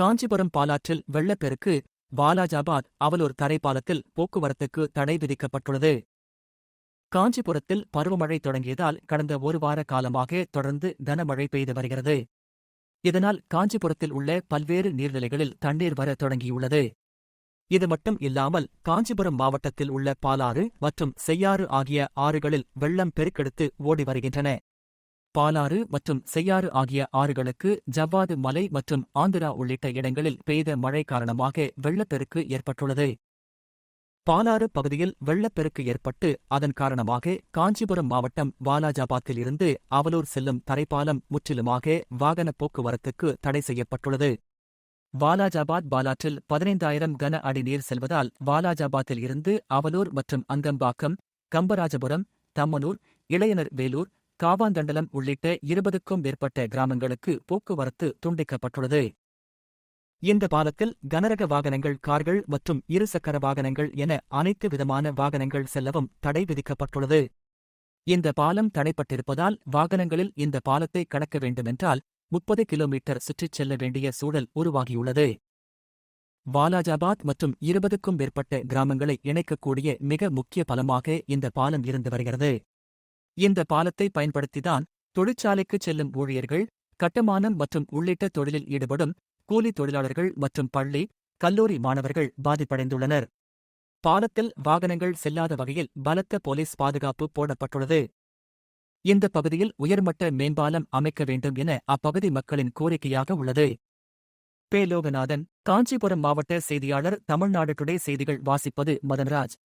காஞ்சிபுரம் பாலாற்றில் வெள்ளப்பெருக்கு பாலாஜாபாத் அவலூர் தரைப்பாலத்தில் போக்குவரத்துக்கு தடை விதிக்கப்பட்டுள்ளது. காஞ்சிபுரத்தில் பருவமழை தொடங்கியதால் கடந்த ஒரு வார காலமாக தொடர்ந்து கனமழை பெய்து வருகிறது. இதனால் காஞ்சிபுரத்தில் உள்ள பல்வேறு நீர்நிலைகளில் தண்ணீர் வர தொடங்கியுள்ளது. இது மட்டும் இல்லாமல் காஞ்சிபுரம் மாவட்டத்தில் உள்ள பாலாறு மற்றும் செய்யாறு ஆகிய ஆறுகளில் வெள்ளம் பெருக்கெடுத்து ஓடி வருகின்றன. பாலாறு மற்றும் செய்யாறு ஆகிய ஆறுகளுக்கு ஜவ்வாது மலை மற்றும் ஆந்திரா உள்ளிட்ட இடங்களில் பெய்த மழை காரணமாக வெள்ளப்பெருக்கு ஏற்பட்டுள்ளது. பாலாறு பகுதியில் வெள்ளப்பெருக்கு ஏற்பட்டு அதன் காரணமாக காஞ்சிபுரம் மாவட்டம் வாலாஜாபாத்தில் இருந்து அவலூர் செல்லும் தரைப்பாலம் முற்றிலுமாக வாகன போக்குவரத்துக்கு தடை செய்யப்பட்டுள்ளது. வாலாஜாபாத் பாலாற்றில் பதினைந்தாயிரம் கன அடி நீர் செல்வதால் வாலாஜாபாத்தில் இருந்து அவலூர் மற்றும் அங்கம்பாக்கம் கம்பராஜபுரம் தம்மனூர் இளையனர் வேலூர் காவாந்தண்டலம் உள்ளிட்ட இருபதுக்கும் மேற்பட்ட கிராமங்களுக்கு போக்குவரத்து துண்டிக்கப்பட்டுள்ளது. இந்த பாலத்தில் கனரக வாகனங்கள் கார்கள் மற்றும் இருசக்கர வாகனங்கள் என அனைத்து விதமான வாகனங்கள் செல்லவும் தடை விதிக்கப்பட்டுள்ளது. இந்த பாலம் தடைப்பட்டிருப்பதால் வாகனங்களில் இந்த பாலத்தை கடக்க வேண்டுமென்றால் முப்பது கிலோமீட்டர் சுற்றிச் செல்ல வேண்டிய சூழல் உருவாகியுள்ளது. வாலாஜாபாத் மற்றும் இருபதுக்கும் மேற்பட்ட கிராமங்களை இணைக்கக்கூடிய மிக முக்கிய பலமாக இந்த பாலம் இருந்து வருகிறது. இந்த பாலத்தை பயன்படுத்திதான் தொழிற்சாலைக்குச் செல்லும் ஊழியர்கள் கட்டுமானம் மற்றும் உள்ளிட்ட தொழிலில் ஈடுபடும் கூலி தொழிலாளர்கள் மற்றும் பள்ளி கல்லூரி மாணவர்கள் பாதிப்படைந்துள்ளனர். பாலத்தில் வாகனங்கள் செல்லாத வகையில் பலத்த போலீஸ் பாதுகாப்பு போடப்பட்டுள்ளது. இந்த பகுதியில் உயர்மட்ட மேம்பாலம் அமைக்க வேண்டும் என அப்பகுதி மக்களின் கோரிக்கையாக உள்ளது. பே லோகநாதன் காஞ்சிபுரம் மாவட்ட செய்தியாளர் தமிழ்நாடு டுடே செய்திகள் வாசிப்பது மதன்ராஜ்.